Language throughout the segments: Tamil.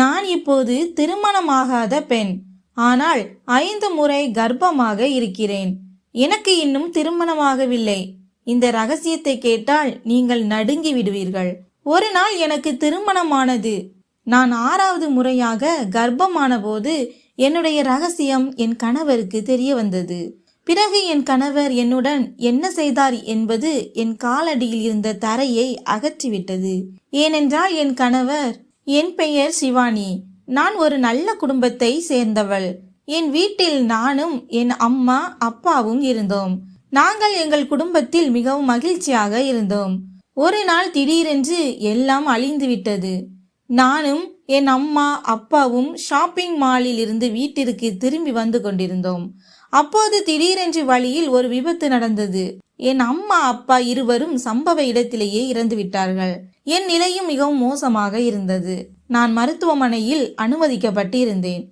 நான் இப்போது திருமணமாகாத பெண். ஆனால் ஐந்து முறை கர்ப்பமாக இருக்கிறேன். எனக்கு இன்னும் திருமணமாகவில்லை. இந்த ரகசியத்தை கேட்டால் நீங்கள் நடுங்கி விடுவீர்கள். ஒரு நாள் எனக்கு திருமணமானது. நான் ஆறாவது முறையாக கர்ப்பமான போது என்னுடைய ரகசியம் என் கணவருக்கு தெரிய வந்தது. பிறகு என் கணவர் என்னுடன் என்ன செய்தார் என்பது என் காலடியில் இருந்த தரையை அகற்றிவிட்டது. ஏனென்றால் என் கணவர் என் பெயர் சிவானி. நான் ஒரு நல்ல குடும்பத்தை சேர்ந்தவள். என் வீட்டில் நானும் என் அம்மா அப்பாவும் இருந்தோம். நாங்கள் எங்கள் குடும்பத்தில் மிகவும் மகிழ்ச்சியாக இருந்தோம். ஒரு நாள் திடீரென்று எல்லாம் அழிந்து விட்டது நானும் என் அம்மா அப்பாவும் ஷாப்பிங் மாலில் இருந்து வீட்டிற்கு திரும்பி வந்து கொண்டிருந்தோம். அப்போது திடீரென்று வழியில் ஒரு விபத்து நடந்தது. என் அம்மா அப்பா இருவரும் சம்பவ இடத்திலேயே இறந்து விட்டார்கள். என் நிலையும் மிகவும் மோசமாக இருந்தது. நான் மருத்துவமனையில் அனுமதிக்கப்பட்டு இருந்தேன்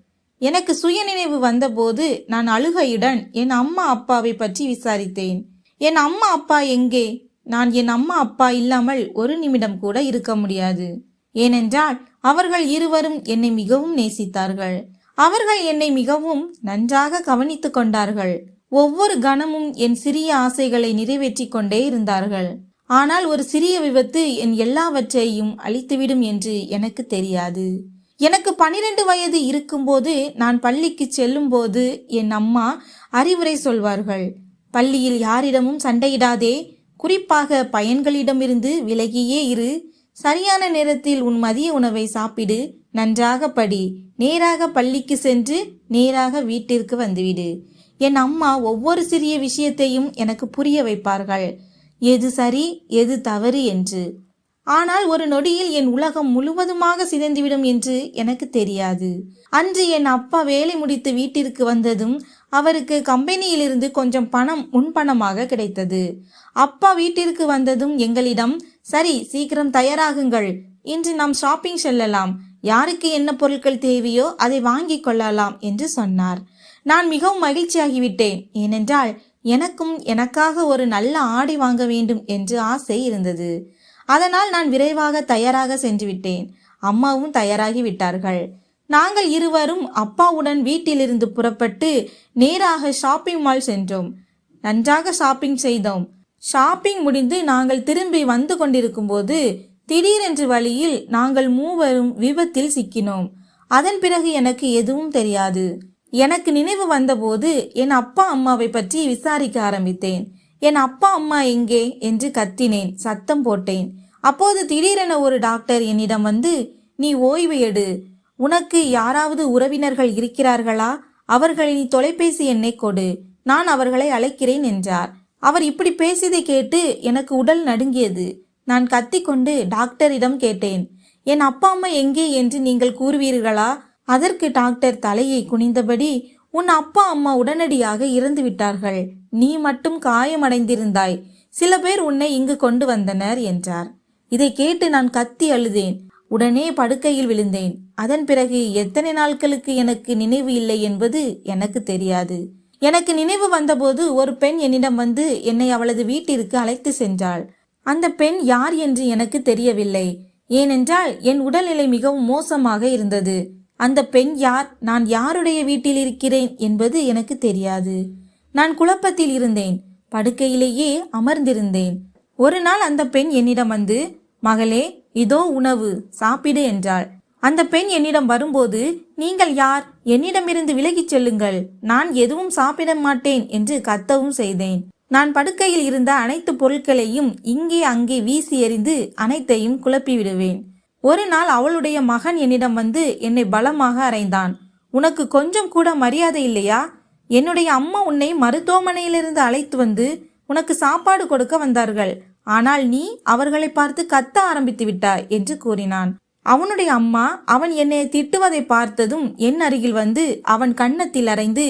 எனக்கு சுயநினைவு வந்தபோது நான் அழுகையுடன் என் அம்மா அப்பாவை பற்றி விசாரித்தேன். என் அம்மா அப்பா எங்கே? நான் என் அம்மா அப்பா இல்லாமல் ஒரு நிமிடம் கூட இருக்க முடியாது. ஏனென்றால் அவர்கள் இருவரும் என்னை மிகவும் நேசித்தார்கள். அவர்கள் என்னை மிகவும் நன்றாக கவனித்துக் கொண்டார்கள். ஒவ்வொரு கணமும் என் சிறிய ஆசைகளை நிறைவேற்றி கொண்டே இருந்தார்கள். ஆனால் ஒரு சிறிய விபத்து என் எல்லாவற்றையும் அழித்துவிடும் என்று எனக்கு தெரியாது. எனக்கு பனிரெண்டு வயது இருக்கும்போது நான் பள்ளிக்கு செல்லும்போது என் அம்மா அறிவுரை சொல்வார்கள். பள்ளியில் யாரிடமும் சண்டையிடாதே குறிப்பாக பையன்களிடமிருந்து விலகியே இரு. சரியான நேரத்தில் உன் மதிய உணவை சாப்பிடு. நன்றாக படி. நேராக பள்ளிக்கு சென்று நேராக வீட்டிற்கு வந்துவிடு. என் அம்மா ஒவ்வொரு சிறிய விஷயத்தையும் எனக்கு புரிய வைப்பார்கள். எது சரி எது தவறு என்று. ஆனால் ஒரு நொடியில் என் உலகம் முழுவதுமாக சிதைந்துவிடும் என்று எனக்கு தெரியாது. அன்று என் அப்பா வேலை முடித்து வீட்டிற்கு வந்ததும் அவருக்கு கம்பெனியிலிருந்து கொஞ்சம் பணம் முன்பணமாக கிடைத்தது. அப்பா வீட்டிற்கு வந்ததும் எங்களிடம் சரி சீக்கிரம் தயாராகுங்கள். இன்று நாம் ஷாப்பிங் செல்லலாம். யாருக்கு என்ன பொருட்கள் தேவையோ அதை வாங்கிக் கொள்ளலாம் என்று சொன்னார். நான் மிகவும் மகிழ்ச்சியாகிவிட்டேன். ஏனென்றால் எனக்கும் எனக்காக ஒரு நல்ல ஆடை வாங்க வேண்டும் என்று ஆசை இருந்தது. அதனால் நான் விரைவாக தயாராக சென்று விட்டேன் அம்மாவும் தயாராகி விட்டார்கள். நாங்கள் இருவரும் அப்பாவுடன் வீட்டிலிருந்து புறப்பட்டு நேராக ஷாப்பிங் மால் சென்றோம். நன்றாக ஷாப்பிங் செய்தோம். ஷாப்பிங் முடிந்து நாங்கள் திரும்பி வந்து கொண்டிருக்கும்போது திடீரென்று வழியில் நாங்கள் மூவரும் விபத்தில் சிக்கினோம். அதன் பிறகு எனக்கு எதுவும் தெரியாது. எனக்கு நினைவு வந்தபோது என் அப்பா அம்மாவை பற்றி விசாரிக்க ஆரம்பித்தேன். என் அப்பா அம்மா எங்கே என்று கத்தினேன் சத்தம் போட்டேன். அப்போது திடீரென ஒரு டாக்டர் என்னிடம் வந்து நீ ஓய்வு எடு. உனக்கு யாராவது உறவினர்கள் இருக்கிறார்களா? அவர்களின் தொலைபேசி எண்ணை கொடு. நான் அவர்களை அழைக்கிறேன் என்றார். அவர் இப்படி பேசியதை கேட்டு எனக்கு உடல் நடுங்கியது. நான் கத்திக்கொண்டு டாக்டரிடம் கேட்டேன். என் அப்பா அம்மா எங்கே என்று நீங்கள் கூறுவீர்களா? அதற்கு டாக்டர் தலையை குனிந்தபடி உன் அப்பா அம்மா உடனடியாக இறந்து விட்டார்கள். நீ மட்டும் காயமடைந்திருந்தாய். சில பேர் உன்னை இங்கு கொண்டு வந்தனர் என்றார். இதை கேட்டு நான் கத்தி அழுதேன். உடனே படுக்கையில் விழுந்தேன். அதன் பிறகு எத்தனை நாட்களுக்கு எனக்கு நினைவு இல்லை என்பது எனக்கு தெரியாது. எனக்கு நினைவு வந்தபோது ஒரு பெண் என்னிடம் வந்து என்னை அவளது வீட்டிற்கு அழைத்து சென்றாள். அந்த பெண் யார் என்று எனக்கு தெரியவில்லை. ஏனென்றால் என் உடல்நிலை மிகவும் மோசமாக இருந்தது. அந்த பெண் யார்? நான் யாருடைய வீட்டில் இருக்கிறேன் என்பது எனக்கு தெரியாது. நான் குழப்பத்தில் இருந்தேன். படுக்கையிலேயே அமர்ந்திருந்தேன். ஒரு நாள் அந்த பெண் என்னிடம் வந்து மகளே இதோ உணவு சாப்பிடு என்றாள். அந்த பெண் என்னிடம் வரும்போது நீங்கள் யார்? என்னிடமிருந்து விலகிச் செல்லுங்கள். நான் எதுவும் சாப்பிட மாட்டேன் என்று கத்தவும் செய்தேன். நான் படுக்கையில் இருந்த அனைத்து பொருட்களையும் இங்கே அங்கே வீசி எறிந்து அனைத்தையும் குழப்பி விடுவேன். ஒரு நாள் அவளுடைய மகன் என்னிடம் வந்து என்னை பலமாக அறைந்தான். உனக்கு கொஞ்சம் கூட மரியாதை இல்லையா? என்னுடைய அம்மா உன்னை மருத்துவமனையிலிருந்து அழைத்து வந்து உனக்கு சாப்பாடு கொடுக்க வந்தார்கள். ஆனால் நீ அவர்களை பார்த்து கத்த ஆரம்பித்து விட்டாய் என்று கூறினான். அவனுடைய அம்மா அவன் என்னை திட்டுவதை பார்த்ததும் என் அருகில் வந்து அவன் கன்னத்தில் அறைந்து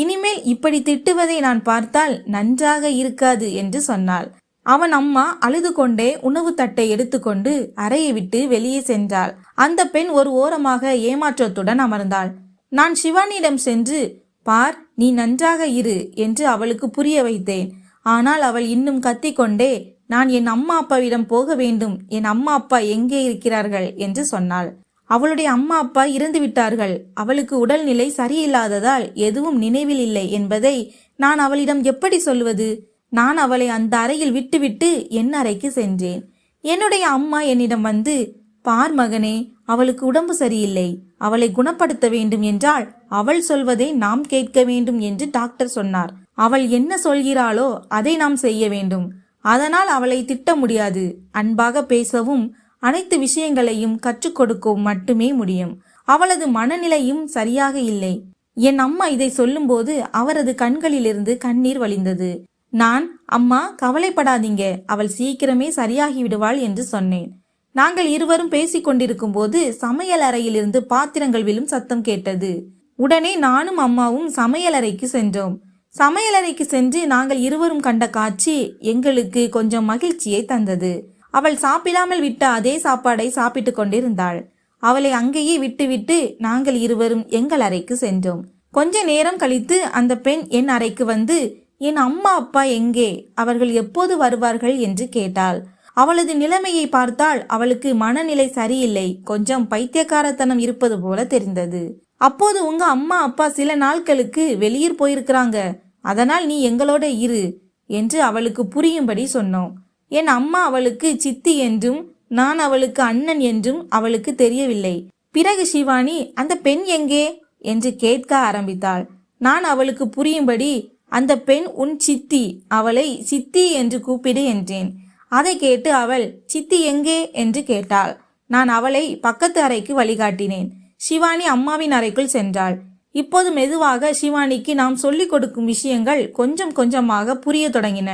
இனிமேல் இப்படி திட்டுவதை நான் பார்த்தால் நன்றாக இருக்காது என்று சொன்னாள். அவன் அம்மா அழுது கொண்டே உணவு தட்டை எடுத்துக்கொண்டு அறையை விட்டு வெளியே சென்றாள். அந்த பெண் ஒரு ஓரமாக ஏமாற்றத்துடன் அமர்ந்தாள். நான் சிவானியிடம் சென்று பார் நீ நன்றாக இரு என்று அவளுக்கு புரிய வைத்தேன். ஆனால் அவள் இன்னும் கத்திக்கொண்டே நான் என் அம்மா அப்பாவிடம் போக வேண்டும். என் அம்மா அப்பா எங்கே இருக்கிறார்கள்? என்று சொன்னாள். அவளுடைய அம்மா அப்பா இறந்து விட்டார்கள். அவளுக்கு உடல்நிலை சரியில்லாததால் எதுவும் நினைவில் இல்லை என்பதை நான் அவளிடம் எப்படி சொல்வது? நான் அவளை அந்த அறையில் விட்டுவிட்டு என் அறைக்கு சென்றேன். என்னுடைய அம்மா என்னிடம் வந்து பார் மகனே அவளுக்கு உடம்பு சரியில்லை. அவளை குணப்படுத்த வேண்டும் என்றால் அவள் சொல்வதை நாம் கேட்க வேண்டும் என்று டாக்டர் சொன்னார். அவள் என்ன சொல்கிறாளோ அதை நாம் செய்ய வேண்டும். அதனால் அவளை திட்ட முடியாது. அன்பாக பேசவும் அனைத்து விஷயங்களையும் கற்றுக் மட்டுமே முடியும். அவளது மனநிலையும் சரியாக இல்லை. என் அம்மா இதை சொல்லும்போது அவரது கண்களிலிருந்து கண்ணீர் வழிந்தது. நான் அம்மா கவலைப்படாதீங்க. அவள் சீக்கிரமே சரியாகி விடுவாள் என்று சொன்னேன். நாங்கள் இருவரும் பேசிக் கொண்டிருக்கும் போது சமையல் அறையிலிருந்து பாத்திரங்கள் விழும் சத்தம் கேட்டது. உடனே நானும் அம்மாவும் சமையலறைக்கு சென்றோம். சமையலறைக்கு சென்று நாங்கள் இருவரும் கண்ட காட்சி எங்களுக்கு கொஞ்சம் மகிழ்ச்சியை தந்தது. அவள் சாப்பிடாமல் விட்ட அதே சாப்பாடை சாப்பிட்டு கொண்டிருந்தாள். அவளை அங்கேயே விட்டுவிட்டு நாங்கள் இருவரும் எங்கள் அறைக்கு சென்றோம். கொஞ்ச நேரம் கழித்து அந்த பெண் என் அறைக்கு வந்து என் அம்மா அப்பா எங்கே? அவர்கள் எப்போது வருவார்கள்? என்று கேட்டாள். அவளது நிலைமையை பார்த்தால் அவளுக்கு மனநிலை சரியில்லை. கொஞ்சம் பைத்தியக்காரத்தனம் இருப்பது போல தெரிந்தது. அப்போது உங்க அம்மா அப்பா சில நாட்களுக்கு வெளியூர் போயிருக்கிறாங்க. அதனால் நீ எங்களோட இரு என்று அவளுக்கு புரியும்படி சொன்னோம். என் அம்மா அவளுக்கு சித்தி என்றும் நான் அவளுக்கு அண்ணன் என்றும் அவளுக்கு தெரியவில்லை. பிறகு சிவானி அந்த பெண் எங்கே? என்று கேட்க ஆரம்பித்தாள். நான் அவளுக்கு புரியும்படி அந்த பெண் உன் சித்தி அவளை சித்தி என்று கூப்பிடு என்றேன். அதை கேட்டு அவள் சித்தி எங்கே? என்று கேட்டாள். நான் அவளை பக்கத்து அறைக்கு வழிகாட்டினேன். சிவானி அம்மாவின் அறைக்குள் சென்றாள். இப்போது மெதுவாக சிவானிக்கு நாம் சொல்லிக் கொடுக்கும் விஷயங்கள் கொஞ்சம் கொஞ்சமாக புரிய தொடங்கின.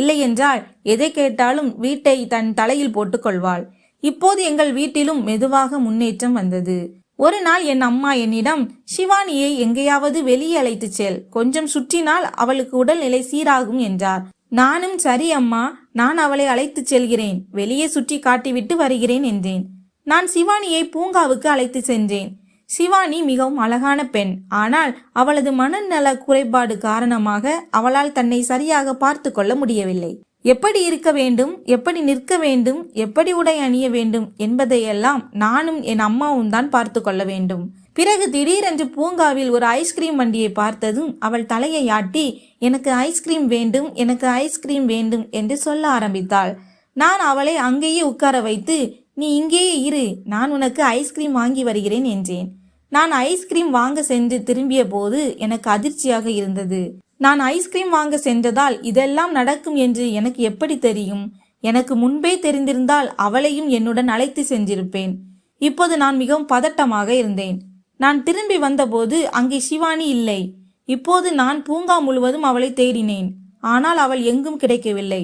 இல்லையென்றால் எதை கேட்டாலும் வீட்டை தன் தலையில் போட்டுக்கொள்வாள். இப்போது எங்கள் வீட்டிலும் மெதுவாக முன்னேற்றம் வந்தது. ஒரு நாள் என் அம்மா என்னிடம் சிவானியை எங்கேயாவது வெளியே அழைத்துச் செல். கொஞ்சம் சுற்றினால் அவளுக்கு உடல்நிலை சீராகும் என்றார். நானும் சரி அம்மா. நான் அவளை அழைத்துச் செல்கிறேன். வெளியே சுற்றி காட்டிவிட்டு வருகிறேன் என்றேன். நான் சிவானியை பூங்காவுக்கு அழைத்து சென்றேன். சிவானி மிகவும் அழகான பெண். ஆனால் அவளது மனநல குறைபாடு காரணமாக அவளால் தன்னை சரியாக பார்த்து கொள்ள முடியவில்லை. எப்படி இருக்க வேண்டும் எப்படி நிற்க வேண்டும் எப்படி உடை அணிய வேண்டும் என்பதையெல்லாம் நானும் என் அம்மாவும் தான் பார்த்து கொள்ள வேண்டும். பிறகு திடீரென்று பூங்காவில் ஒரு ஐஸ்கிரீம் வண்டியை பார்த்ததும் அவள் தலையை ஆட்டி எனக்கு ஐஸ்கிரீம் வேண்டும் எனக்கு ஐஸ்கிரீம் வேண்டும் என்று சொல்ல ஆரம்பித்தாள். நான் அவளை அங்கேயே உட்கார வைத்து நீ இங்கேயே இரு நான் உனக்கு ஐஸ்கிரீம் வாங்கி வருகிறேன் என்றேன். நான் ஐஸ்கிரீம் வாங்க சென்று திரும்பிய போது எனக்கு அதிர்ச்சியாக இருந்தது. நான் ஐஸ்கிரீம் வாங்க சென்றதால் இதெல்லாம் நடக்கும் என்று எனக்கு எப்படி தெரியும்? எனக்கு முன்பே தெரிந்திருந்தால் அவளையும் என்னுடன் அழைத்து சென்றிருப்பேன். இப்போது நான் மிகவும் பதட்டமாக இருந்தேன். நான் திரும்பி வந்தபோது அங்கே சிவானி இல்லை. இப்போது நான் பூங்கா முழுவதும் அவளை தேடினேன். ஆனால் அவள் எங்கும் கிடைக்கவில்லை.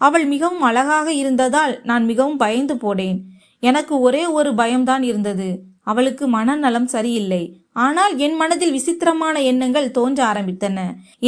அவள் மிகவும் அழகாக இருந்ததால் நான் மிகவும் பயந்து போனேன். எனக்கு ஒரே ஒரு பயம்தான் இருந்தது. அவளுக்கு மனநலம் சரியில்லை. ஆனால் என் மனதில் விசித்திரமான எண்ணங்கள் தோன்ற ஆரம்பித்தன.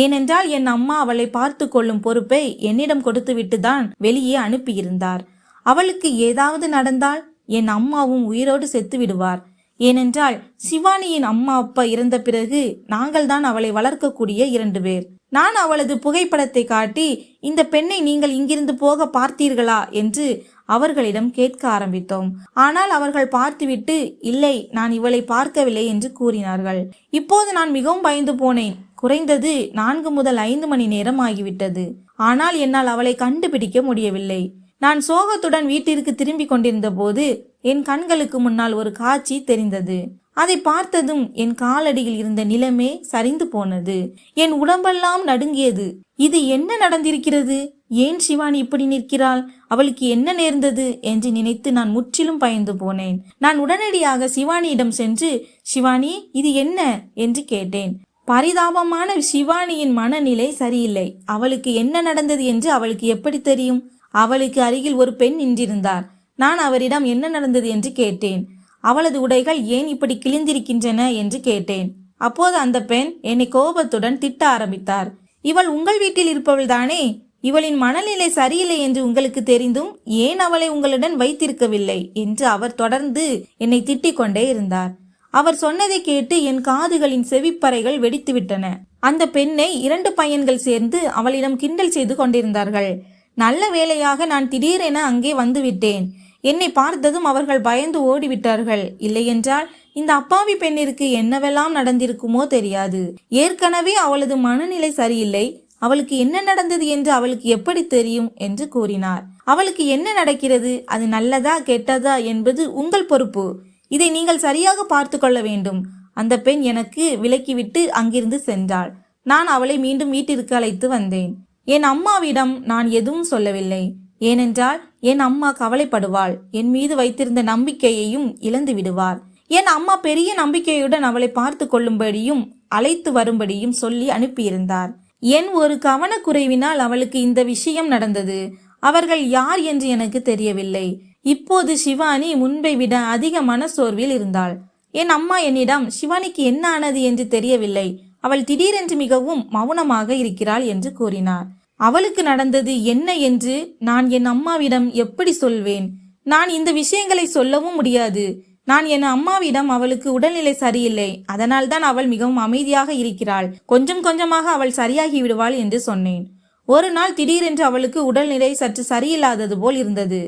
ஏனென்றால் என் அம்மா அவளை பார்த்து கொள்ளும் பொறுப்பை என்னிடம் கொடுத்துவிட்டு தான் வெளியே அனுப்பியிருந்தார். அவளுக்கு ஏதாவது நடந்தால் என் அம்மாவும் உயிரோடு செத்து விடுவார் ஏனென்றால் சிவானியின் அம்மா அப்பா இறந்த பிறகு நாங்கள் தான் அவளை வளர்க்கக்கூடிய இரண்டு பேர். நான் அவளது புகைப்படத்தை காட்டி இந்த பெண்ணை நீங்கள் இங்கிருந்து போக பார்த்தீர்களா? என்று அவர்களிடம் கேட்க ஆரம்பித்தோம். ஆனால் அவர்கள் பார்த்துவிட்டு இல்லை நான் இவளை பார்க்கவில்லை என்று கூறினார்கள். இப்போது நான் மிகவும் பயந்து போனேன். குறைந்தது நான்கு முதல் ஐந்து மணி நேரம் ஆகிவிட்டது. ஆனால் என்னால் அவளை கண்டுபிடிக்க முடியவில்லை. நான் சோகத்துடன் வீட்டிற்கு திரும்பி கொண்டிருந்த போது என் கண்களுக்கு முன்னால் ஒரு காட்சி தெரிந்தது. அதை பார்த்ததும் என் காலடியில் இருந்த நிலமே சரிந்து போனது. என் உடம்பெல்லாம் நடுங்கியது. இது என்ன நடந்திருக்கிறது? ஏன் சிவானி இப்படி நிற்கிறாள்? அவளுக்கு என்ன நேர்ந்தது என்று நினைத்து நான் முற்றிலும் பயந்து போனேன். நான் உடனடியாக சிவானியிடம் சென்று சிவானி இது என்ன? என்று கேட்டேன். பரிதாபமான சிவானியின் மனநிலை சரியில்லை. அவளுக்கு என்ன நடந்தது என்று அவளுக்கு எப்படி தெரியும்? அவளுக்கு அருகில் ஒரு பெண் நின்றிருந்தார். நான் அவரிடம் என்ன நடந்தது என்று கேட்டேன். அவளது உடைகள் ஏன் இப்படி கிழிந்திருக்கின்றன? என்று கேட்டேன். அப்போது அந்த பெண் என்னை கோபத்துடன் திட்ட ஆரம்பித்தார். இவள் உங்கள் வீட்டில் இருப்பவள் தானே இவளின் மனநிலை சரியில்லை என்று உங்களுக்கு தெரிந்தும் ஏன் அவளை உங்களுடன் வைத்திருக்கவில்லை? என்று அவர் தொடர்ந்து என்னை திட்டிக் கொண்டே இருந்தார். அவர் சொன்னதை கேட்டு என் காதுகளின் செவிப்பறைகள் வெடித்துவிட்டன. அந்த பெண்ணை இரண்டு பையன்கள் சேர்ந்து அவளிடம் கிண்டல் செய்து கொண்டிருந்தார்கள். நல்ல வேளையாக நான் திடீரென அங்கே வந்துவிட்டேன். என்னை பார்த்ததும் அவர்கள் பயந்து ஓடிவிட்டார்கள். இல்லையென்றால் இந்த அப்பாவி பெண்ணிற்கு என்னவெல்லாம் நடந்திருக்குமோ தெரியாது. ஏற்கனவே அவளது மனநிலை சரியில்லை. அவளுக்கு என்ன நடந்தது என்று அவளுக்கு எப்படி தெரியும் என்று கூறினார். அவளுக்கு என்ன நடக்கிறது? அது நல்லதா கெட்டதா என்பது உங்கள் பொறுப்பு. இதை நீங்கள் சரியாக பார்த்து கொள்ள வேண்டும். அந்த பெண் எனக்கு விலக்கிவிட்டு அங்கிருந்து சென்றாள். நான் அவளை மீண்டும் வீட்டிற்கு அழைத்து வந்தேன். என் அம்மாவிடம் நான் எதுவும் சொல்லவில்லை. ஏனென்றால் என் அம்மா கவலைப்படுவாள். என் மீது வைத்திருந்த நம்பிக்கையையும் இழந்து விடுவார் என் அம்மா பெரிய நம்பிக்கையுடன் அவளை பார்த்து கொள்ளும்படியும் அழைத்து வரும்படியும் சொல்லி அனுப்பியிருந்தார். என் ஒரு கவனக்குறைவினால் அவளுக்கு இந்த விஷயம் நடந்தது. அவர்கள் யார் என்று எனக்கு தெரியவில்லை. இப்போது சிவானி முன்பை விட அதிக மனசோர்வில் இருந்தாள். என் அம்மா என்னிடம் சிவானிக்கு என்ன ஆனது என்று தெரியவில்லை. அவள் திடீரென்று மிகவும் மௌனமாக இருக்கிறாள் என்று கூறினார். அவளுக்கு நடந்தது என்ன என்று நான் என் அம்மாவிடம் எப்படி சொல்வேன்? நான் இந்த விஷயங்களை சொல்லவும் முடியாது. நான் என் அம்மாவிடம் அவளுக்கு உடல்நிலை சரியில்லை. அதனால்தான் அவள் மிகவும் அமைதியாக இருக்கிறாள். கொஞ்சம் கொஞ்சமாக அவள் சரியாகி விடுவாள் என்று சொன்னேன். ஒரு நாள் திடீரென்று அவளுக்கு உடல்நிலை சற்று சரியில்லாதது போல் இருந்தது.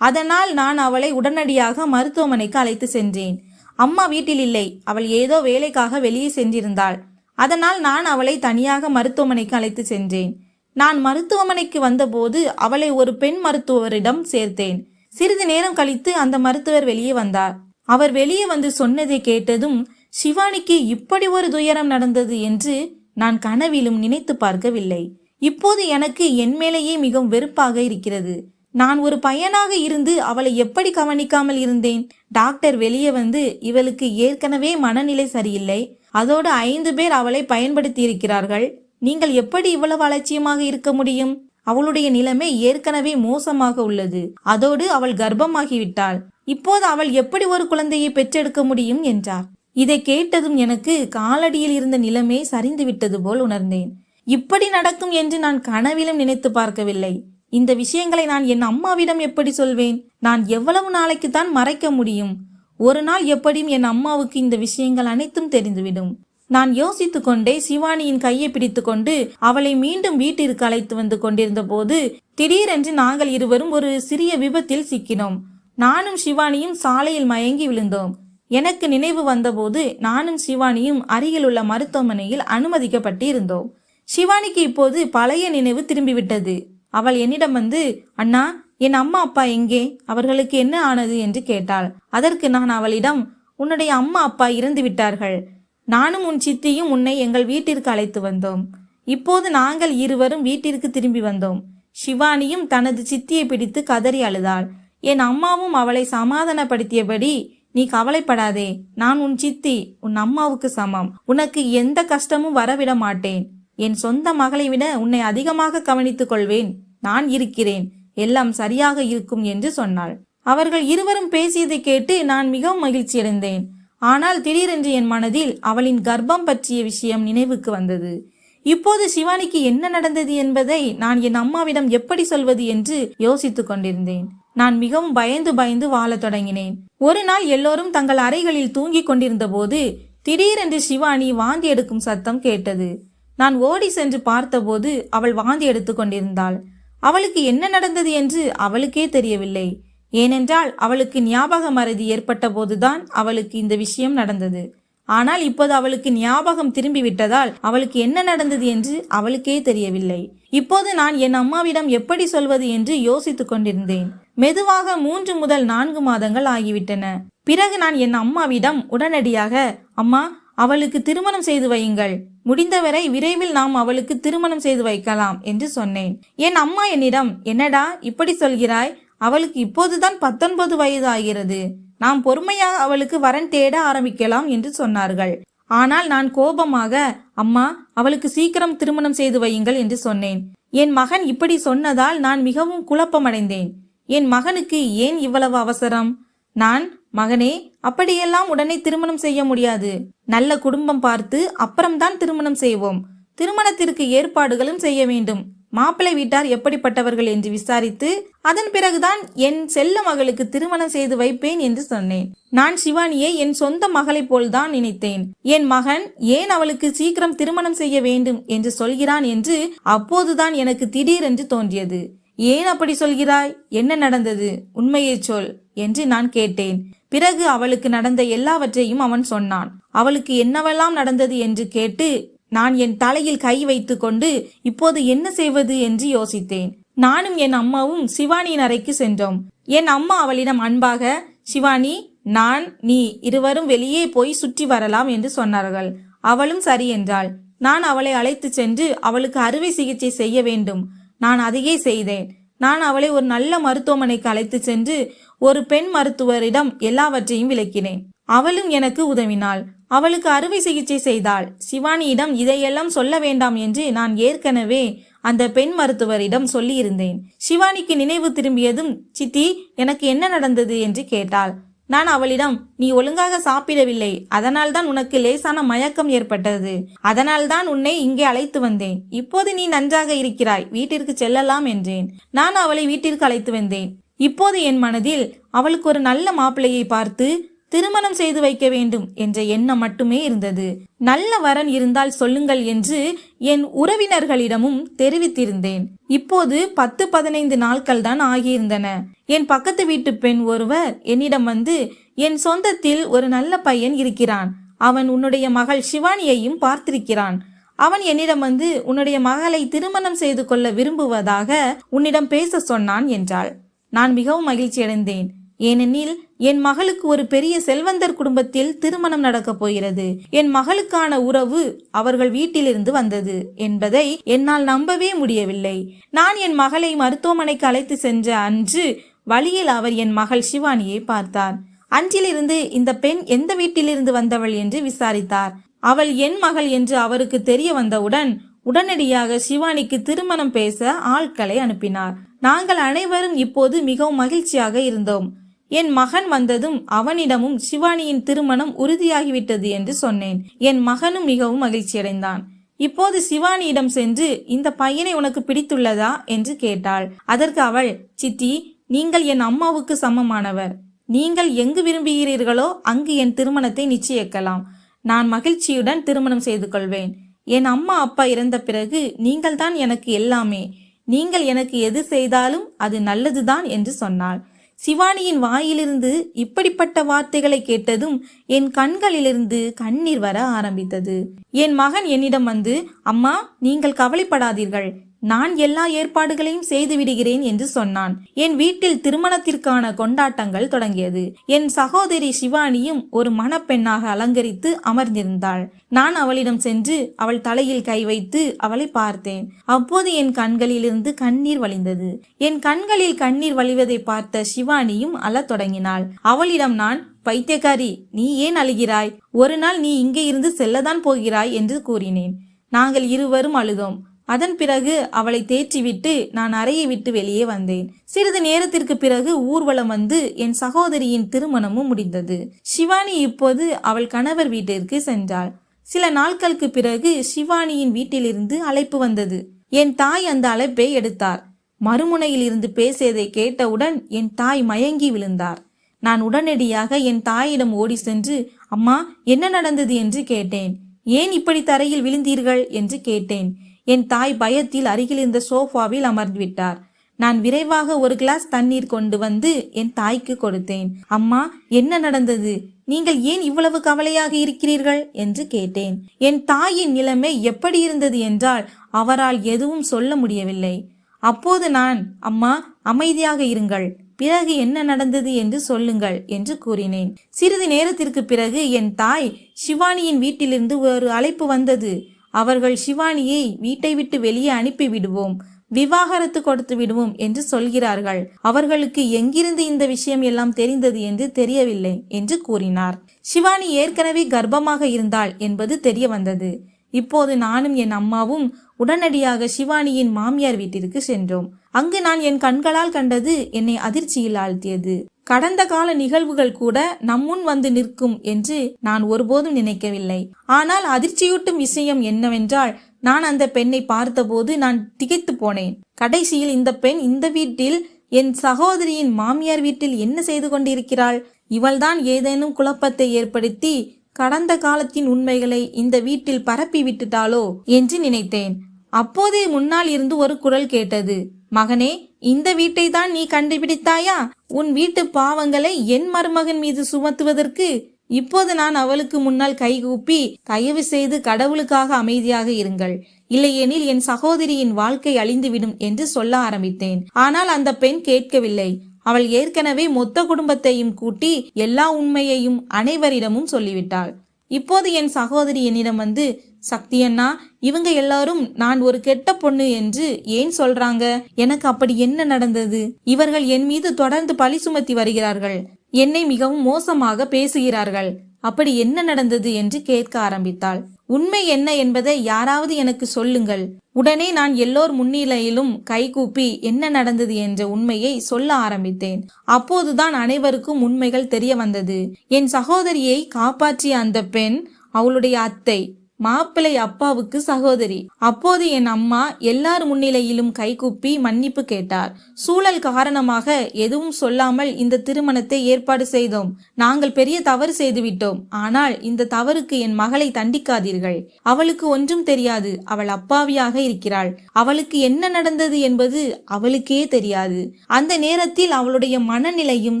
அதனால் நான் அவளை உடனடியாக மருத்துவமனைக்கு அழைத்து சென்றேன். அம்மா வீட்டில் இல்லை. அவள் ஏதோ வேலைக்காக வெளியே சென்றிருந்தாள். அதனால் நான் அவளை தனியாக மருத்துவமனைக்கு அழைத்து சென்றேன். நான் மருத்துவமனைக்கு வந்தபோது அவளை ஒரு பெண் மருத்துவரிடம் சேர்த்தேன். சிறிது நேரம் கழித்து அந்த மருத்துவர் வெளியே வந்தார். அவர் வெளியே வந்து சொன்னதை கேட்டதும் சிவானிக்கு இப்படி ஒரு துயரம் நடந்தது என்று நான் கனவிலும் நினைத்து பார்க்கவில்லை. இப்போது எனக்கு என் மேலேயே மிகவும் வெறுப்பாக இருக்கிறது. நான் ஒரு பையனாக இருந்து அவளை எப்படி கவனிக்காமல் இருந்தேன்? டாக்டர் வெளியே வந்து இவளுக்கு ஏற்கனவே மனநிலை சரியில்லை. அதோடு ஐந்து பேர் அவளை பயன்படுத்தி இருக்கிறார்கள் நீங்கள் எப்படி இவ்வளவு அலட்சியமாக இருக்க முடியும்? அவளுடைய நிலைமை ஏற்கனவே மோசமாக உள்ளது. அதோடு அவள் கர்ப்பமாகிவிட்டாள். இப்போது அவள் எப்படி ஒரு குழந்தையை பெற்றெடுக்க முடியும் என்றார். இதை கேட்டதும் எனக்கு காலடியில் இருந்த நிலைமை சரிந்து விட்டது போல் உணர்ந்தேன். இப்படி நடக்கும் என்று நான் கனவிலும் நினைத்து பார்க்கவில்லை. இந்த விஷயங்களை நான் என் அம்மாவிடம் எப்படி சொல்வேன்? நான் எவ்வளவு நாளைக்கு தான் மறைக்க முடியும்? ஒரு நாள் எப்படியும் என் அம்மாவுக்கு இந்த விஷயங்கள் அனைத்தும் தெரிந்துவிடும். நான் யோசித்து கொண்டே சிவானியின் கையை பிடித்துக்கொண்டு அவளை மீண்டும் வீட்டிற்கு அழைத்து வந்து கொண்டிருந்த போது திடீரென்று நாங்கள் இருவரும் ஒரு சிறிய விபத்தில் சிக்கினோம். நானும் சிவானியும் சாலையில் மயங்கி விழுந்தோம். எனக்கு நினைவு வந்தபோது நானும் சிவானியும் அருகிலுள்ள மருத்துவமனையில் அனுமதிக்கப்பட்டிருந்தோம். சிவானிக்கு இப்போது பழைய நினைவு திரும்பிவிட்டது. அவள் என்னிடம் வந்து அண்ணா என் அம்மா அப்பா எங்கே? அவர்களுக்கு என்ன ஆனது? என்று கேட்டாள். அதற்கு நான் அவளிடம் உன்னுடைய அம்மா அப்பா இறந்து விட்டார்கள். நானும் உன் சித்தியும் உன்னை எங்கள் வீட்டிற்கு அழைத்து வந்தோம். இப்போது நாங்கள் இருவரும் வீட்டிற்கு திரும்பி வந்தோம். சிவானியும் தனது சித்தியை பிடித்து கதறி அழுதாள். என் அம்மாவும் அவளை சமாதானப்படுத்தியபடி நீ கவலைப்படாதே நான் உன் சித்தி உன் அம்மாவுக்கு சமம். உனக்கு எந்த கஷ்டமும் வரவிட மாட்டேன். என் சொந்த மகளை விட உன்னை அதிகமாக கவனித்துக் கொள்வேன். நான் இருக்கிறேன். எல்லாம் சரியாக இருக்கும் என்று சொன்னாள். அவர்கள் இருவரும் பேசியதை கேட்டு நான் மிகவும் மகிழ்ச்சியடைந்தேன். ஆனால் திடீரென்று என் மனதில் அவளின் கர்ப்பம் பற்றிய விஷயம் நினைவுக்கு வந்தது. இப்போது சிவானிக்கு என்ன நடந்தது என்பதை நான் என் அம்மாவிடம் எப்படி சொல்வது என்று யோசித்துக் கொண்டிருந்தேன். நான் மிகவும் பயந்து பயந்து வாழத் தொடங்கினேன். ஒரு நாள் எல்லோரும் தங்கள் அறைகளில் தூங்கிக் கொண்டிருந்த போது திடீரென்று சிவானி வாந்தி எடுக்கும் சத்தம் கேட்டது. நான் ஓடி சென்று பார்த்தபோது அவள் வாந்தி எடுத்து கொண்டிருந்தாள். அவளுக்கு என்ன நடந்தது என்று அவளுக்கே தெரியவில்லை. ஏனென்றால் அவளுக்கு ஞாபக மறதி ஏற்பட்ட போதுதான் அவளுக்கு இந்த விஷயம் நடந்தது. ஆனால் இப்போது அவளுக்கு ஞாபகம் திரும்பி விட்டதால் அவளுக்கு என்ன நடந்தது என்று அவளுக்கே தெரியவில்லை. இப்போது நான் என் அம்மாவிடம் எப்படி சொல்வது என்று யோசித்துக் கொண்டிருந்தேன். மெதுவாக மூன்று முதல் நான்கு மாதங்கள் ஆகிவிட்டன. பிறகு நான் என் அம்மாவிடம் உடனடியாக அம்மா அவளுக்கு திருமணம் செய்து வையுங்கள். முடிந்தவரை விரைவில் நாம் அவளுக்கு திருமணம் செய்து வைக்கலாம் என்று சொன்னேன். என் அம்மா என்னிடம் என்னடா இப்படி சொல்கிறாய்? அவளுக்கு இப்போதுதான் பத்தொன்பது வயது ஆகிறது. நாம் பொறுமையாக அவளுக்கு வரன் தேட ஆரம்பிக்கலாம் என்று சொன்னார்கள். ஆனால் நான் கோபமாக அம்மா அவளுக்கு சீக்கிரம் திருமணம் செய்து வையுங்கள் என்று சொன்னேன். என் மகன் இப்படி சொன்னதால் நான் மிகவும் குழப்பமடைந்தேன். என் மகனுக்கு ஏன் இவ்வளவு அவசரம்? நான் மகனே அப்படியெல்லாம் உடனே திருமணம் செய்ய முடியாது. நல்ல குடும்பம் பார்த்து அப்புறம்தான் திருமணம் செய்வோம். திருமணத்திற்கு ஏற்பாடுகளும் செய்ய வேண்டும். மாப்பிள்ளை வீட்டார் எப்படிப்பட்டவர்கள் என்று விசாரித்து அதன் பிறகுதான் என் செல்ல மகளுக்கு திருமணம் செய்து வைப்பேன் என்று சொன்னேன். நான் சிவானியை என் சொந்த மகளைப் போல்தான் நினைத்தேன். என் மகன் ஏன் அவளுக்கு சீக்கிரம் திருமணம் செய்ய வேண்டும் என்று சொல்கிறான் என்று அப்போதுதான் எனக்கு திடீரென்று தோன்றியது. ஏன் அப்படி சொல்கிறாய்? என்ன நடந்தது? உண்மையை சொல் என்று நான் கேட்டேன். பிறகு அவளுக்கு நடந்த எல்லாவற்றையும் அவன் சொன்னான். அவளுக்கு என்னவெல்லாம் நடந்தது என்று கேட்டு நான் என் தலையில் கை வைத்துக்கொண்டு இப்போது என்ன செய்வது என்று யோசித்தேன். நானும் என் அம்மாவும் சிவானியின் அறைக்கு சென்றோம். என் அம்மா அவளிடம் அன்பாக சிவானி நான் நீ இருவரும் வெளியே போய் சுற்றி வரலாம் என்று சொன்னார்கள். அவளும் சரி என்றாள். நான் அவளை அழைத்து சென்று அவளுக்கு அறுவை சிகிச்சை செய்ய வேண்டும். நான் அதையே செய்தேன். நான் அவளை ஒரு நல்ல மருத்துவமனைக்கு அழைத்து சென்று ஒரு பெண் மருத்துவரிடம் எல்லாவற்றையும் விளக்கினேன். அவளும் எனக்கு உதவினாள். அவளுக்கு அறுவை சிகிச்சை செய்தாள். சிவானியிடம் இதையெல்லாம் சொல்ல வேண்டாம் என்று நான் ஏற்கனவே அந்த பெண் மருத்துவரிடம் சொல்லியிருந்தேன். சிவானிக்கு நினைவு திரும்பியதும் சித்தி எனக்கு என்ன நடந்தது என்று கேட்டாள். நான் அவளிடம் நீ ஒழுங்காக சாப்பிடவில்லை. அதனால்தான் உனக்கு லேசான மயக்கம் ஏற்பட்டது. அதனால்தான் உன்னை இங்கே அழைத்து வந்தேன். இப்போது நீ நன்றாக இருக்கிறாய். வீட்டிற்கு செல்லலாம் என்றேன். நான் அவளை வீட்டிற்கு அழைத்து வந்தேன். இப்போது என் மனதில் அவளுக்கு ஒரு நல்ல மாப்பிள்ளையை பார்த்து திருமணம் செய்து வைக்க வேண்டும் என்ற எண்ணம் மட்டுமே இருந்தது. நல்ல வரன் இருந்தால் சொல்லுங்கள் என்று என் உறவினர்களிடமும் தெரிவித்திருந்தேன். இப்போது பத்து பதினைந்து நாட்கள் தான் ஆகியிருந்தன. என் பக்கத்து வீட்டு பெண் ஒருவர் என்னிடம் வந்து என் சொந்தத்தில் ஒரு நல்ல பையன் இருக்கிறான். அவன் உன்னுடைய மகள் சிவானியையும் பார்த்திருக்கிறான். அவன் என்னிடம் வந்து உன்னுடைய மகளை திருமணம் செய்து கொள்ள விரும்புவதாக உன்னிடம் பேச சொன்னான் என்றாள். நான் மிகவும் மகிழ்ச்சி அடைந்தேன் ஏனெனில் என் மகளுக்கு ஒரு பெரிய செல்வந்தர் குடும்பத்தில் திருமணம் நடக்கப் போகிறது. என் மகளுக்கான உறவு அவர்கள் வீட்டிலிருந்து வந்தது என்பதை என்னால் நம்பவே முடியவில்லை. நான் என் மகளை மருத்துவமனைக்கு அழைத்து சென்ற அன்று வழியில் அவர் என் மகள் சிவானியை பார்த்தார். அன்றிலிருந்து இந்த பெண் எந்த வீட்டிலிருந்து வந்தவள் என்று விசாரித்தார். அவள் என் மகள் என்று அவருக்கு தெரிய வந்தவுடன் உடனடியாக சிவானிக்கு திருமணம் பேச ஆட்களை அனுப்பினார். நாங்கள் அனைவரும் இப்போது மிகவும் மகிழ்ச்சியாக இருந்தோம். என் மகன் வந்ததும் அவனிடமும் சிவானியின் திருமணம் உறுதியாகிவிட்டது என்று சொன்னேன். என் மகனும் மிகவும் மகிழ்ச்சியடைந்தான். இப்போது சிவானியிடம் சென்று இந்த பையனை உனக்கு பிடித்துள்ளதா என்று கேட்டாள். அதற்கு அவள் சித்தி நீங்கள் என் அம்மாவுக்கு சமமானவர். நீங்கள் எங்கு விரும்புகிறீர்களோ அங்கு என் திருமணத்தை நிச்சயிக்கலாம். நான் மகிழ்ச்சியுடன் திருமணம் செய்து கொள்வேன். என் அம்மா அப்பா இறந்த பிறகு நீங்கள்தான் எனக்கு எல்லாமே. நீங்கள் எனக்கு எது செய்தாலும் அது நல்லதுதான் என்று சொன்னாள். சிவானியின் வாயிலிருந்து இப்படிப்பட்ட வார்த்தைகளை கேட்டதும் என் கண்களிலிருந்து கண்ணீர் வர ஆரம்பித்தது. என் மகன் என்னிடம் வந்து அம்மா நீங்கள் கவலைப்படாதீர்கள். நான் எல்லா ஏற்பாடுகளையும் செய்து விடுகிறேன் என்று சொன்னான். என் வீட்டில் திருமணத்திற்கான கொண்டாட்டங்கள் தொடங்கியது. என் சகோதரி சிவானியும் ஒரு மணப்பெண்ணாக அலங்கரித்து அமர்ந்திருந்தாள். நான் அவளிடம் சென்று அவள் தலையில் கை வைத்து அவளை பார்த்தேன். அப்போது என் கண்களிலிருந்து கண்ணீர் வழிந்தது. என் கண்களில் கண்ணீர் வழிவதை பார்த்த சிவானியும் அழத் தொடங்கினாள். அவளிடம் நான் பைத்தியக்காரி நீ ஏன் அழுகிறாய்? ஒரு நாள் நீ இங்கே இருந்து செல்லதான் போகிறாய் என்று கூறினேன். நாங்கள் இருவரும் அழுதோம். அதன் பிறகு அவளை தேற்றிவிட்டு நான் அறையை விட்டு வெளியே வந்தேன். சிறிது நேரத்திற்கு பிறகு ஊர்வலம் வந்து என் சகோதரியின் திருமணமும் முடிந்தது. சிவானி இப்போது அவள் கணவர் வீட்டிற்கு சென்றாள். சில நாட்களுக்கு பிறகு சிவானியின் வீட்டிலிருந்து அழைப்பு வந்தது. என் தாய் அந்த அழைப்பை எடுத்தார். மறுமுனையில் இருந்து பேசியதை கேட்டவுடன் என் தாய் மயங்கி விழுந்தார். நான் உடனடியாக என் தாயிடம் ஓடி சென்று அம்மா என்ன நடந்தது? என்று கேட்டேன். ஏன் இப்படி தரையில் விழுந்தீர்கள்? என்று கேட்டேன். என் தாய் பயத்தில் அருகில் இருந்த சோஃபாவில் அமர்ந்து விட்டார் நான் விரைவாக ஒரு கிளாஸ் தண்ணீர் கொண்டு வந்து என் தாய்க்கு கொடுத்தேன். அம்மா என்ன நடந்தது? நீங்கள் ஏன் இவ்வளவு கவலையாக இருக்கிறீர்கள்? என்று கேட்டேன். என் தாயின் நிலைமை எப்படி இருந்தது என்றால் அவரால் எதுவும் சொல்ல முடியவில்லை. அப்போது நான் அம்மா அமைதியாக இருங்கள். பிறகு என்ன நடந்தது என்று சொல்லுங்கள் என்று கூறினேன். சிறிது நேரத்திற்கு பிறகு என் தாய் சிவானியின் வீட்டிலிருந்து ஒரு அழைப்பு வந்தது. அவர்கள் சிவானியை வீட்டை விட்டு வெளியே அனுப்பி விடுவோம் விவாகரத்து கொடுத்து விடுவோம் என்று சொல்கிறார்கள். அவர்களுக்கு எங்கிருந்து இந்த விஷயம் எல்லாம் தெரிந்தது என்று தெரியவில்லை என்று கூறினார். சிவானி ஏற்கனவே கர்ப்பமாக இருந்தாள் என்பது தெரிய வந்தது. இப்போது நானும் என் அம்மாவும் உடனடியாக சிவானியின் மாமியார் வீட்டிற்கு சென்றோம். அங்கு நான் என் கண்களால் கண்டது என்னை அதிர்ச்சியில் ஆழ்த்தியது. கடந்த கால நிகழ்வுகள் கூட நம்முன் வந்து நிற்கும் என்று நான் ஒருபோதும் நினைக்கவில்லை. ஆனால் அதிர்ச்சியூட்டும் விஷயம் என்னவென்றால் நான் அந்த பெண்ணை பார்த்தபோது நான் திகைத்து போனேன். கடைசியில் இந்த பெண் இந்த வீட்டில் என் சகோதரியின் மாமியார் வீட்டில் என்ன செய்து கொண்டிருக்கிறாள்? இவள்தான் ஏதேனும் குழப்பத்தை ஏற்படுத்தி கடந்த காலத்தின் உண்மைகளை இந்த வீட்டில் பரப்பி விட்டுட்டாளோ என்று நினைத்தேன். அப்போதே முன்னால் இருந்து ஒரு குரல் கேட்டது. மகனே இந்த வீட்டை தான் நீ கண்டுபிடித்தாயா? உன் வீட்டு பாவங்களை என் மருமகன் மீது சுமத்துவதற்கு இப்போது நான் அவளுக்கு முன்னால் கைகூப்பி தயவு செய்து கடவுளுக்காக அமைதியாக இருங்கள். இல்லையெனில் என் சகோதரியின் வாழ்க்கை அழிந்துவிடும் என்று சொல்ல ஆரம்பித்தேன். ஆனால் அந்த பெண் கேட்கவில்லை. அவள் ஏற்கனவே மொத்த குடும்பத்தையும் கூட்டி எல்லா உண்மையையும் அனைவரிடமும் சொல்லிவிட்டாள். இப்போது என் சகோதரி என்னிடம் வந்து சக்தி அண்ணா இவங்க எல்லாரும் நான் ஒரு கெட்ட பொண்ணு என்று ஏன் சொல்றாங்க? எனக்கு அப்படி என்ன நடந்தது? இவர்கள் என் மீது தொடர்ந்து பழி சுமத்தி வருகிறார்கள். என்னை மிகவும் மோசமாக பேசுகிறார்கள். அப்படி என்ன நடந்தது என்று கேட்க ஆரம்பித்தாள். உண்மை என்ன என்பதை யாராவது எனக்கு சொல்லுங்கள். உடனே நான் எல்லோர் முன்னிலையிலும் கைகூப்பி என்ன நடந்தது என்ற உண்மையை சொல்ல ஆரம்பித்தேன். அப்போதுதான் அனைவருக்கும் உண்மைகள் தெரிய வந்தது. என் சகோதரியை காப்பாற்றிய அந்த பெண் அவளுடைய அத்தை. மாப்பிள்ளை அப்பாவுக்கு சகோதரி. அப்போது என் அம்மா எல்லார் முன்னிலையிலும் கைகூப்பி மன்னிப்பு கேட்டார். சூழல் காரணமாக எதுவும் சொல்லாமல் இந்த திருமணத்தை ஏற்பாடு செய்தோம். நாங்கள் பெரிய தவறு செய்துவிட்டோம். ஆனால் இந்த தவறுக்கு என் மகளை தண்டிக்காதீர்கள். அவளுக்கு ஒன்றும் தெரியாது. அவள் அப்பாவியாக இருக்கிறாள். அவளுக்கு என்ன நடந்தது என்பது அவளுக்கே தெரியாது. அந்த நேரத்தில் அவளுடைய மனநிலையும்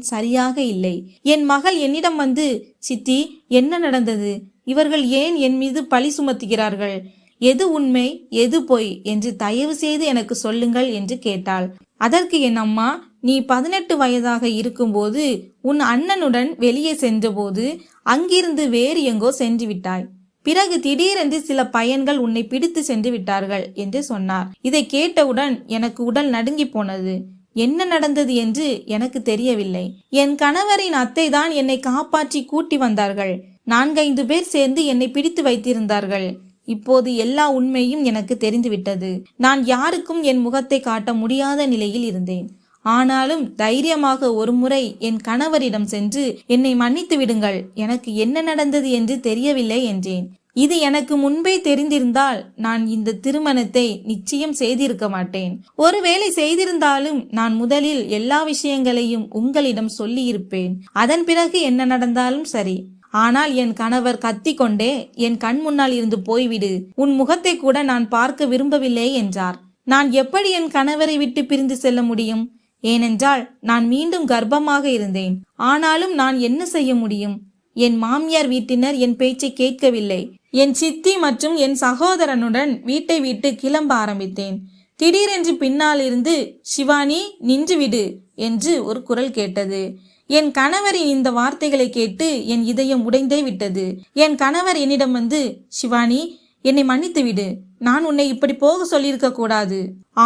சரியாக இல்லை. என் மகள் என்னிடம் வந்து சித்தி என்ன நடந்தது? இவர்கள் ஏன் என் மீது பழி சுமத்துகிறார்கள்? எது உண்மை எது பொய் என்று தயவு செய்து எனக்கு சொல்லுங்கள் என்று கேட்டாள். அதற்கு என் அம்மா நீ பதினெட்டு வயதாக இருக்கும்போது உன் அண்ணனுடன் வெளியே சென்றபோது அங்கிருந்து வேறு எங்கோ சென்று விட்டாய். பிறகு திடீரென்று சில பையன்கள் உன்னை பிடித்து சென்று விட்டார்கள் என்று சொன்னார். இதை கேட்டவுடன் எனக்கு உடல் நடுங்கி போனது. என்ன நடந்தது என்று எனக்கு தெரியவில்லை. என் கணவரின் அத்தை தான் என்னை காப்பாற்றி கூட்டி வந்தார்கள். நான்கைந்து பேர் சேர்ந்து என்னை பிடித்து வைத்திருந்தார்கள். இப்போது எல்லா உண்மையும் எனக்கு தெரிந்துவிட்டது. நான் யாருக்கும் என் முகத்தை காட்ட முடியாத நிலையில் இருந்தேன். ஆனாலும் தைரியமாக ஒருமுறை என் கணவரிடம் சென்று என்னை மன்னித்து விடுங்கள் எனக்கு என்ன நடந்தது என்று தெரியவில்லை என்றேன். இது எனக்கு முன்பே தெரிந்திருந்தால் நான் இந்த திருமணத்தை நிச்சயம் செய்திருக்க மாட்டேன். ஒருவேளை செய்திருந்தாலும் நான் முதலில் எல்லா விஷயங்களையும் உங்களிடம் சொல்லியிருப்பேன். அதன் பிறகு என்ன நடந்தாலும் சரி. ஆனால் என் கணவர் கத்திக்கொண்டே என் கண் முன்னால் இருந்து போய்விடு. உன் முகத்தை கூட நான் பார்க்க விரும்பவில்லை என்றார். நான் எப்படி என் கணவரை விட்டு பிரிந்து செல்ல முடியும்? ஏனென்றால் நான் மீண்டும் கர்ப்பமாக இருந்தேன். ஆனாலும் நான் என்ன செய்ய முடியும்? என் மாமியார் வீட்டினர் என் பேச்சை கேட்கவில்லை. என் சித்தி மற்றும் என் சகோதரனுடன் வீட்டை விட்டு கிளம்ப ஆரம்பித்தேன். திடீரென்று பின்னால் இருந்து சிவானி நின்றுவிடு என்று ஒரு குரல் கேட்டது. என் கணவரின் இந்த வார்த்தைகளை கேட்டு என் இதயம் உடைந்தே விட்டது. என் கணவர் என்னிடம் வந்து சிவானி என்னை மன்னித்து விடு. நான் உன்னை இப்படி போக சொல்லியிருக்க கூடாது.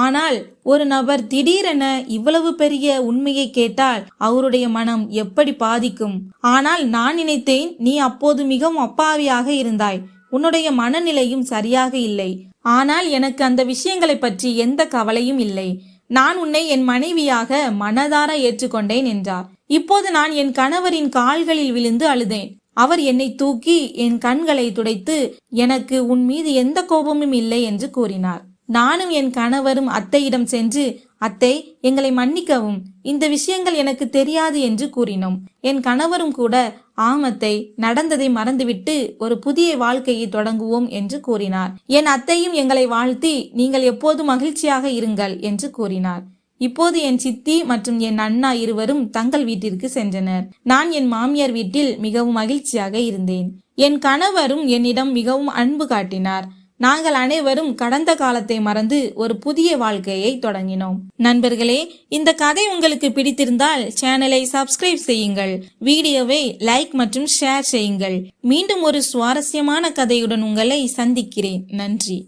ஆனால் ஒரு நபர் திடீரென இவ்வளவு பெரிய உண்மையை கேட்டால் அவருடைய மனம் எப்படி பாதிக்கும்? ஆனால் நான் நினைத்தேன் நீ அப்போது மிகவும் அப்பாவியாக இருந்தாய். உன்னுடைய மனநிலையும் சரியாக இல்லை. ஆனால் எனக்கு அந்த விஷயங்களை பற்றி எந்த கவலையும் இல்லை. நான் உன்னை என் மனைவியாக மனதார ஏற்றுக்கொண்டேன் என்றார். இப்போது நான் என் கணவரின் கால்களில் விழுந்து அழுதேன். அவர் என்னை தூக்கி என் கண்களை துடைத்து எனக்கு உன் மீது எந்த கோபமும் இல்லை என்று கூறினார். நானும் என் கணவரும் அத்தையிடம் சென்று அத்தை எங்களை மன்னிக்கவும். இந்த விஷயங்கள் எனக்கு தெரியாது என்று கூறினோம். என் கணவரும் கூட ஆமத்தை நடந்ததை மறந்துவிட்டு ஒரு புதிய வாழ்க்கையை தொடங்குவோம் என்று கூறினார். என் அத்தையும் எங்களை வாழ்த்தி நீங்கள் எப்போதும் மகிழ்ச்சியாக இருங்கள் என்று கூறினார். இப்போது என் சித்தி மற்றும் என் அண்ணா இருவரும் தங்கள் வீட்டிற்கு சென்றனர். நான் என் மாமியார் வீட்டில் மிகவும் மகிழ்ச்சியாக இருந்தேன். என் கணவரும் என்னிடம் மிகவும் அன்பு காட்டினார். நாங்கள் அனைவரும் கடந்த காலத்தை மறந்து ஒரு புதிய வாழ்க்கையை தொடங்கினோம். நண்பர்களே இந்த கதை உங்களுக்கு பிடித்திருந்தால் சேனலை சப்ஸ்கிரைப் செய்யுங்கள். வீடியோவை லைக் மற்றும் ஷேர் செய்யுங்கள். மீண்டும் ஒரு சுவாரஸ்யமான கதையுடன் உங்களை சந்திக்கிறேன். நன்றி.